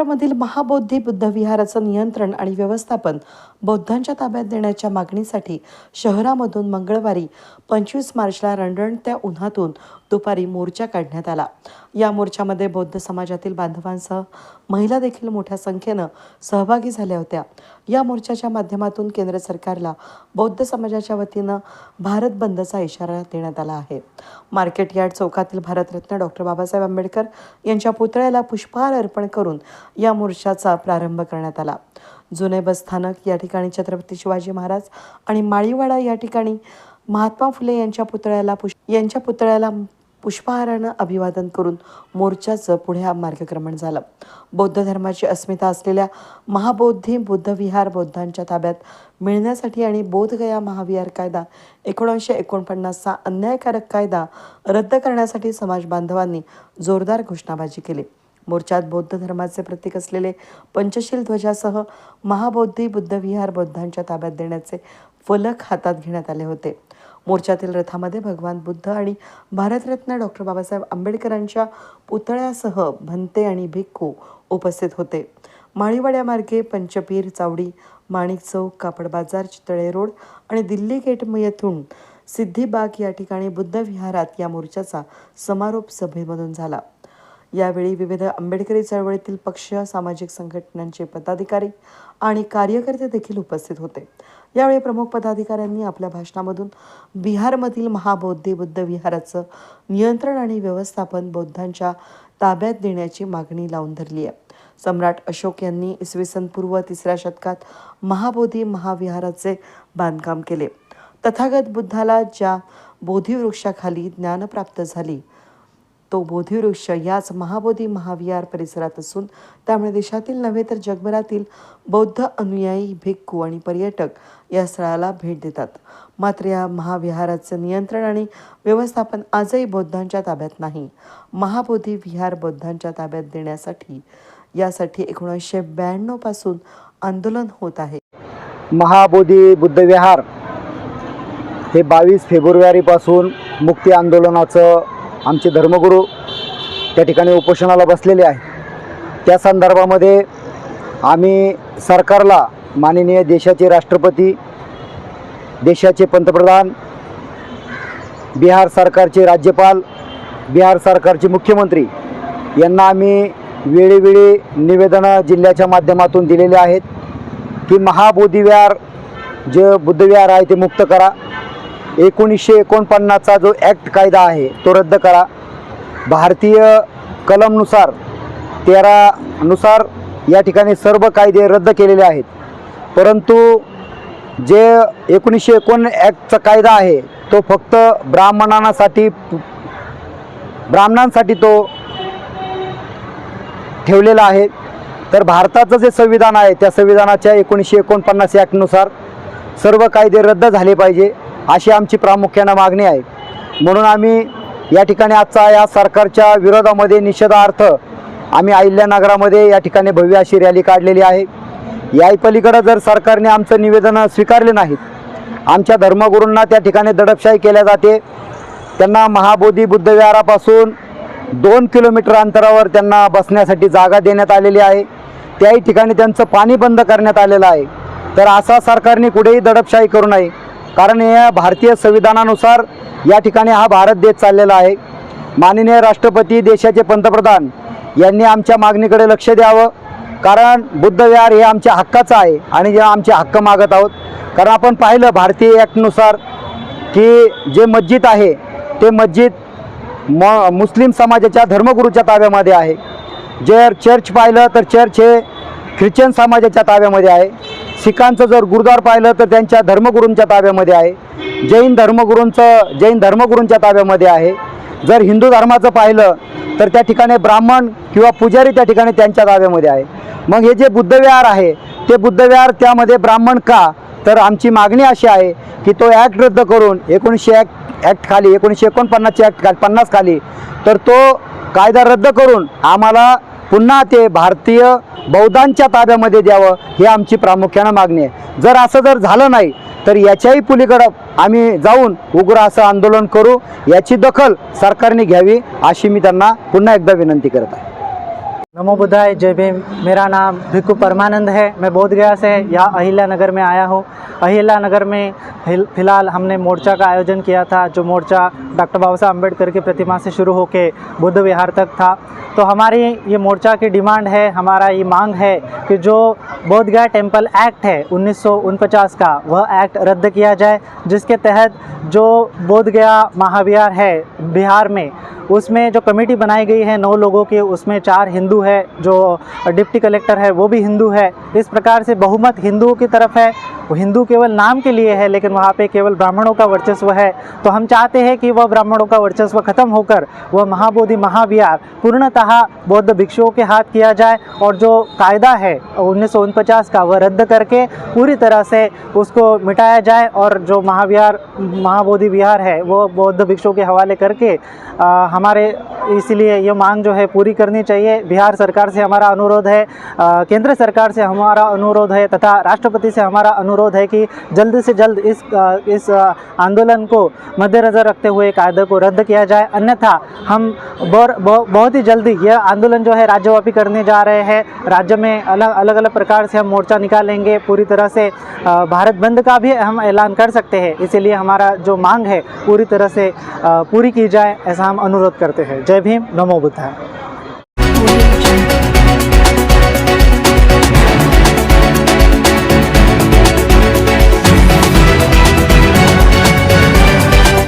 बिहारमधील महाबौद्धी बुद्ध विहाराचं नियंत्रण आणि व्यवस्थापन बौद्धांच्या ताब्यात देण्याच्या मागणीसाठी शहरामधून मंगळवारी पंचवीस मार्चला रणरणत्या उन्हातून दुपारी मोर्चा काढण्यात आला. या मोर्चामध्ये बौद्ध समाजातील बांधवांसह महिला देखील मोठ्या संख्येनं सहभागी झाल्या होत्या. या मोर्चाच्या माध्यमातून केंद्र सरकारला बौद्ध समाजाच्या वतीनं भारत बंदचा इशारा देण्यात आला आहे. मार्केट यार्ड चौकातील भारतरत्न डॉक्टर बाबासाहेब आंबेडकर यांच्या पुतळ्याला पुष्पहार अर्पण करून या मोर्चाचा प्रारंभ करण्यात आला. जुने बस स्थानक या ठिकाणी छत्रपती शिवाजी महाराज आणि माळीवाडा या ठिकाणी महात्मा फुले यांच्या पुतळ्याला पुष यांच्या पुतळ्याला पुष्पहारानं अभिवादन करून मोर्चाचं पुढे मार्गक्रमण झालं. बौद्ध धर्माची अस्मिता असलेल्या महाबोधी बुद्धविहार बौद्धांच्या ताब्यात मिळण्यासाठी आणि बोधगया महाविहार कायदा एकोणीसशे एकोणपन्नासचा अन्यायकारक कायदा रद्द करण्यासाठी समाज बांधवांनी जोरदार घोषणाबाजी केली. मोर्चात बौद्ध धर्माचे प्रतीक असलेले पंचशील ध्वजासह महाबौद्धी बुद्धविहार बौद्धांच्या ताब्यात देण्याचे फलक हातात घेण्यात आले होते. मोर्चातील रथामध्ये भगवान बुद्ध आणि भारतरत्न डॉक्टर बाबासाहेब आंबेडकरांच्या पुतळ्यासह भंते आणि भिक्खू उपस्थित होते. माळीवाड्यामार्गे पंचपीर चावडी माणिक चौक कापड बाजार चितळे रोड आणि दिल्ली गेट येथून सिद्धिबाग या ठिकाणी बुद्ध विहारात या मोर्चाचा समारोप सभेमधून झाला. यावेळी विविध आंबेडकरी चळवळीतील पक्ष सामाजिक संघटनांचे पदाधिकारी आणि कार्यकर्ते देखील उपस्थित होते. यावेळी प्रमुख पदाधिकाऱ्यांनी आपल्या भाषणामधून बिहारमधील महाबौद्धी बुद्ध विहाराचं नियंत्रण आणि व्यवस्थापन बौद्धांच्या ताब्यात देण्याची मागणी लावून धरली आहे. सम्राट अशोक यांनी इसवी सन पूर्व तिसऱ्या शतकात महाबोधी महाविहाराचे बांधकाम केले. तथागत बुद्धाला ज्या बोधीवृक्षाखाली ज्ञान प्राप्त झाली तो बोधिवृक्ष याच महाबोधी महाविहार परिसरात असून त्यामुळे देशातील नव्हे तर जगभरातील बौद्ध अनुयायी भिक्खू आणि पर्यटक या स्थळाला भेट देतात. मात्र या महाविहाराचं नियंत्रण आणि व्यवस्थापन आजही बौद्धांच्या ताब्यात नाही. महाबोधी विहार बौद्धांच्या ताब्यात देण्यासाठी यासाठी एकोणीसशे ब्याण्णवपासून आंदोलन होत आहे. महाबोधी बुद्धविहार हे बावीस फेब्रुवारीपासून मुक्ती आंदोलनाचं आमचे धर्मगुरू त्या ठिकाणी उपोषणाला बसलेले आहे त्या संदर्भामध्ये आम्ही सरकारला माननीय देशाचे राष्ट्रपती देशाचे पंतप्रधान बिहार सरकारचे राज्यपाल बिहार सरकारचे मुख्यमंत्री यांना आम्ही वेळोवेळी निवेदनं जिल्ह्याच्या माध्यमातून दिलेले आहेत की महाबोधिविहार जे बुद्धविहार आहे ते मुक्त करा. एकोणीसशे एकोणपन्नासचा जो ॲक्ट कायदा आहे तो रद्द करा. भारतीय कलमनुसार तेरानुसार या ठिकाणी सर्व कायदे रद्द केलेले आहेत. परंतु जे एकोणीसशे एकोण ॲक्टचा कायदा आहे तो फक्त ब्राह्मणांसाठी ब्राह्मणांसाठी तो ठेवलेला आहे. तर भारताचं जे संविधान आहे त्या संविधानाच्या एकोणीसशे एकोणपन्नास ॲक्टनुसार सर्व कायदे रद्द झाले पाहिजे. अशी आमची प्रामुख्यानं मागणी आहे. म्हणून आम्ही या ठिकाणी आजचा या सरकारच्या विरोधामध्ये निषेधार्थ आम्ही अहिल्यानगरामध्ये या ठिकाणी भव्य अशी रॅली काढलेली आहे. याही पलीकडं जर सरकारने आमचं निवेदन स्वीकारले नाहीत आमच्या धर्मगुरूंना त्या ठिकाणी दडपशाही केल्या जाते. त्यांना महाबोधी बुद्धविहारापासून दोन किलोमीटर अंतरावर त्यांना बसण्यासाठी जागा देण्यात आलेली आहे. त्याही ठिकाणी त्यांचं पाणी बंद करण्यात आलेलं आहे. तर असा सरकारने कुठेही दडपशाही करू नये. कारण या भारतीय संविधानानुसार या ठिकाणी हा भारत देश चाललेला आहे. माननीय राष्ट्रपती देशाचे पंतप्रधान यांनी आमच्या मागणीकडे लक्ष द्यावं. कारण बुद्धविहार हे आमच्या हक्काचं आहे आणि जे आमचे हक्क मागत आहोत. कारण आपण पाहिलं भारतीय ॲक्टनुसार की जे मस्जिद आहे ते मस्जिद म मुस्लिम समाजाच्या धर्मगुरूच्या ताब्यामध्ये आहे. जर चर्च पाहिलं तर चर्च हे ख्रिश्चन समाजाच्या ताब्यामध्ये आहे. शिखांचं जर गुरुद्वार पाहिलं तर त्यांच्या धर्मगुरूंच्या ताब्यामध्ये आहे. जैन धर्मगुरूंचं जैन धर्मगुरूंच्या ताब्यामध्ये आहे. जर हिंदू धर्माचं पाहिलं तर त्या ठिकाणी ब्राह्मण किंवा पुजारी त्या ठिकाणी त्यांच्या ताब्यामध्ये आहे. मग हे जे बुद्धविहार आहे ते बुद्धविहार त्यामध्ये ब्राह्मण का? तर आमची मागणी अशी आहे की तो ॲक्ट रद्द करून एकोणीसशे ॲक्ट ॲक्ट खाली एकोणीसशे एकोणपन्नासच्या ॲक्ट खाली पन्नास खाली तर तो कायदा रद्द करून आम्हाला पुन्हा ते भारतीय बौद्धांच्या ताब्यामध्ये द्यावं ही आमची प्रामुख्यानं मागणी आहे. जर असं जर झालं नाही तर याच्याही पुलीकडं आम्ही जाऊन उग्र असं आंदोलन करू याची दखल सरकारने घ्यावी अशी मी त्यांना पुन्हा एकदा विनंती करत आहे. नमो बुद्धाय, जय भीम। मेरा नाम भिक्खू परमानंद है। मैं बोध गया से यहाँ अहिल्या नगर में आया हूँ। अहिल्या नगर में फिल- फ़िलहाल हमने मोर्चा का आयोजन किया था, जो मोर्चा डॉक्टर बाबा साहब अंबेडकर की प्रतिमा से शुरू होके बुद्ध विहार तक था। तो हमारी ये मोर्चा की डिमांड है, हमारा ये मांग है कि जो बोध गया टेंपल एक्ट है, उन्नीस का, वह एक्ट रद्द किया जाए, जिसके तहत जो बोध गया महाविहार है, बिहार में उसमें जो कमेटी बनाई गई है नौ लोगों की उसमें चार हिंदू है जो डिप्टी कलेक्टर है वो भी हिंदू है। इस प्रकार से बहुमत हिंदुओं की तरफ़ है। हिंदू केवल नाम के लिए है लेकिन वहाँ पे केवल ब्राह्मणों का वर्चस्व है। तो हम चाहते हैं कि वह ब्राह्मणों का वर्चस्व खत्म होकर वह महाबोधि महाविहार पूर्णतः बौद्ध भिक्षुओं के हाथ किया जाए और जो कायदा है उन्नीस का वह रद्द करके पूरी तरह से उसको मिटाया जाए और जो महाविहार महाबोधि विहार है वो बौद्ध भिक्षुओं के हवाले करके आ, हमारे इसलिए ये मांग जो है पूरी करनी चाहिए। बिहार सरकार से हमारा अनुरोध है केंद्र सरकार से हमारा अनुरोध है तथा राष्ट्रपति से हमारा अनुरोध है कि जल्द से जल्द इस इस आंदोलन को मद्देनज़र रखते हुए कायदे को रद्द किया जाए। अन्यथा हम बहुत ही जल्दी यह आंदोलन जो है राज्यव्यापी करने जा रहे हैं। राज्य में अलग अलग अलग प्रकार से हम मोर्चा निकालेंगे, पूरी तरह से भारत बंद का भी हम ऐलान कर सकते हैं। इसीलिए हमारा जो मांग है, पूरी तरह से पूरी की जाए, ऐसा हम अनुरोध करते हैं। जय भीम नमो बुद्धाय।